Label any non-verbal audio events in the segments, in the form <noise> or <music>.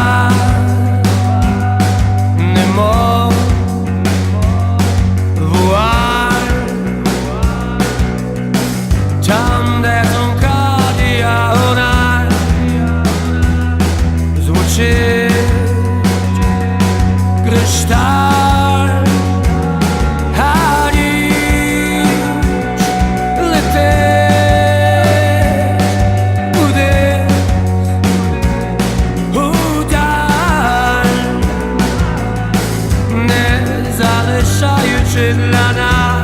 mar. in dla.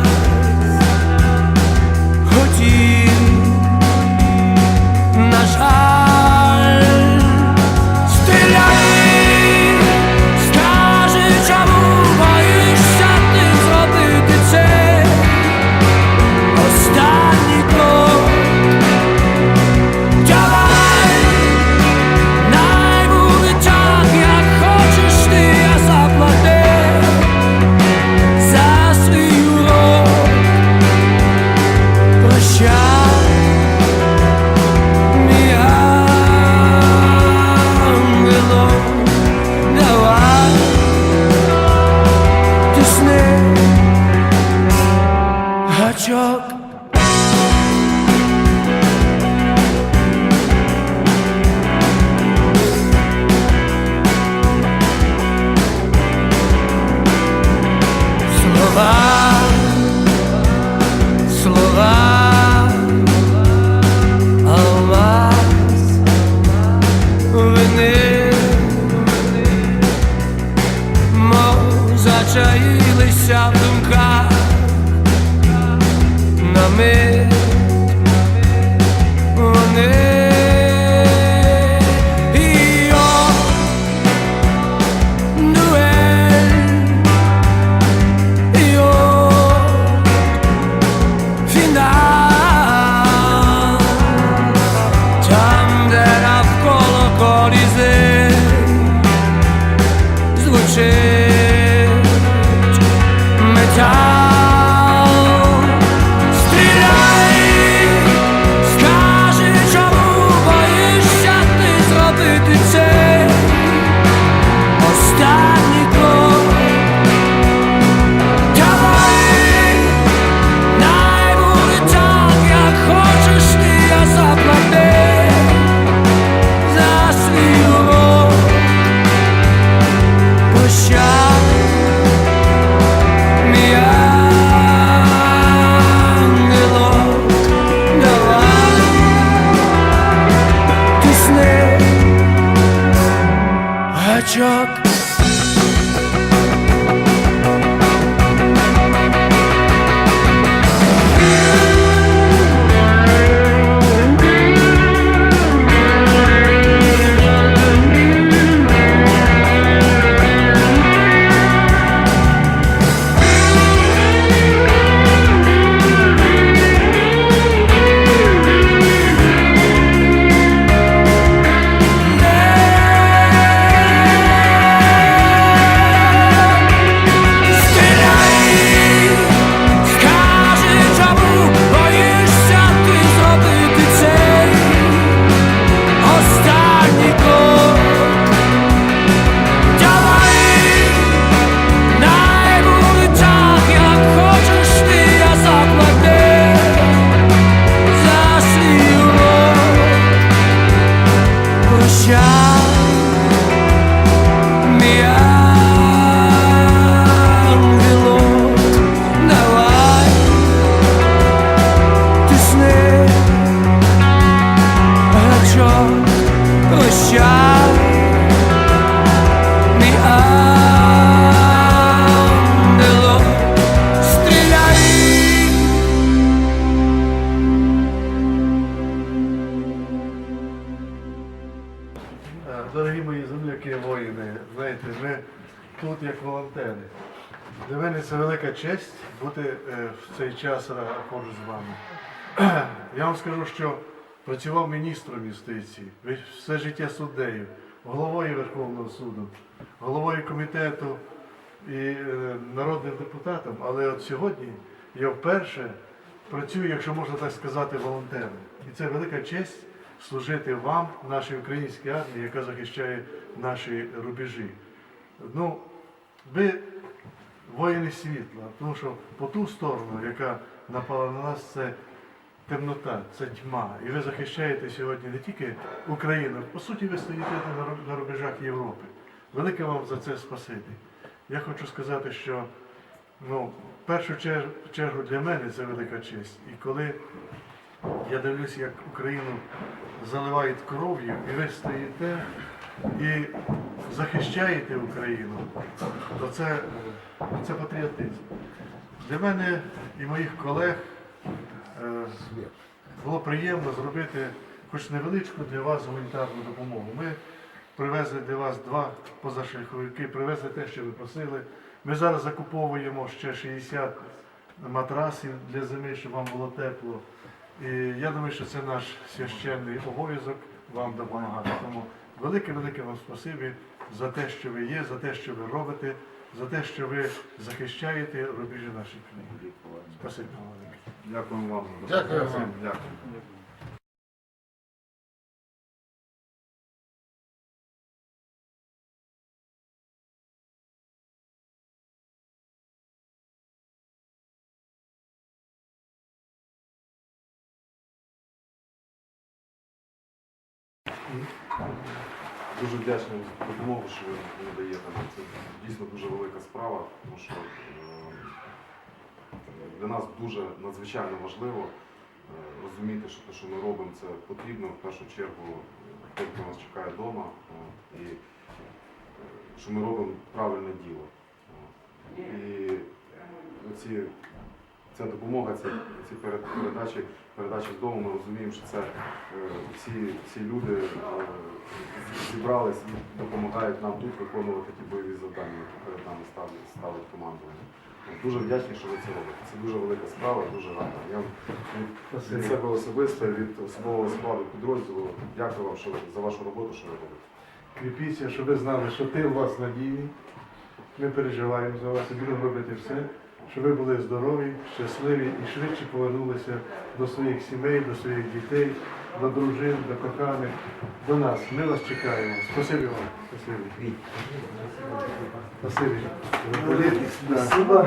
тут як волонтери. Для мене це велика честь бути е, в цей час поруч з вами. <clears throat> Я вам скажу, що працював міністром юстиції, все життя суддею, головою Верховного суду, головою комітету і е, народним депутатом, але от сьогодні я вперше працюю, якщо можна так сказати, волонтером. І це велика честь служити вам, нашій українській армії, яка захищає наші рубежі. Ну, ви воїни світла, тому що по ту сторону, яка напала на нас, це темнота, це тьма. І ви захищаєте сьогодні не тільки Україну, по суті, ви стоїте на рубежах Європи. Велике вам за це спасибі. Я хочу сказати, що ну, в першу чергу для мене це велика честь. І коли я дивлюсь, як Україну заливають кров'ю, і ви стоїте і захищаєте Україну, то це, це патріотизм. Для мене і моїх колег е, було приємно зробити хоч невеличку для вас гуманітарну допомогу. Ми привезли для вас два позашляховики, привезли те, що ви просили. Ми зараз закуповуємо ще 60 матрасів для зими, щоб вам було тепло. І я думаю, що це наш священний обов'язок вам допомагати. Тому велике-велике вам спасибі за те, що ви є, за те, що ви робите, за те, що ви захищаєте рубежі нашої книги. Спасибі вам велике. Дякуємо вам. Дякую вам. Дякую. Дуже вдячний за допомогу, що ви надаєте. Це дійсно дуже велика справа, тому що е, для нас дуже надзвичайно важливо е, розуміти, що те, що ми робимо, це потрібно в першу чергу е, тим, хто нас чекає вдома, і що ми робимо правильне діло. І оці, ця допомога, ці, ці передачі, передачі з дому, ми розуміємо, що це е, всі, всі люди е, зібрались і допомагають нам тут виконувати ті бойові завдання, які перед нами ставлять, ставить командування. Дуже вдячні, що ви це робите. Це дуже велика справа, дуже рада. Я від- від себе особисто, від особового складу підрозділу дякую вам що, ви- за вашу роботу, що ви робите. Кріпіться, щоб ви знали, що ти у вас надійний. Ми переживаємо за вас і будемо робити все, щоб ви були здорові, щасливі і швидше повернулися до своїх сімей, до своїх дітей, до дружин, до коханих, до нас. Ми вас чекаємо. Спасибі вам. Спасибі. Спасибі. Спасибо.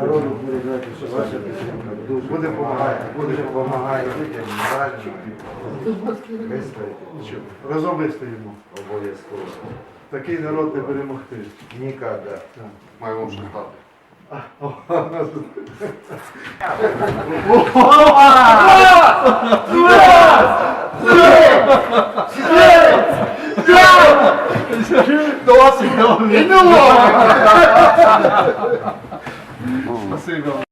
Народу передайте, що ваша підтримка дуже Буде допомагати, буде допомагати. людям стоїте Разом вистоїмо. обов'язково. Такий народ не перемогти. Ніколи. Так. Маю вам що сказати. Спасибі вам.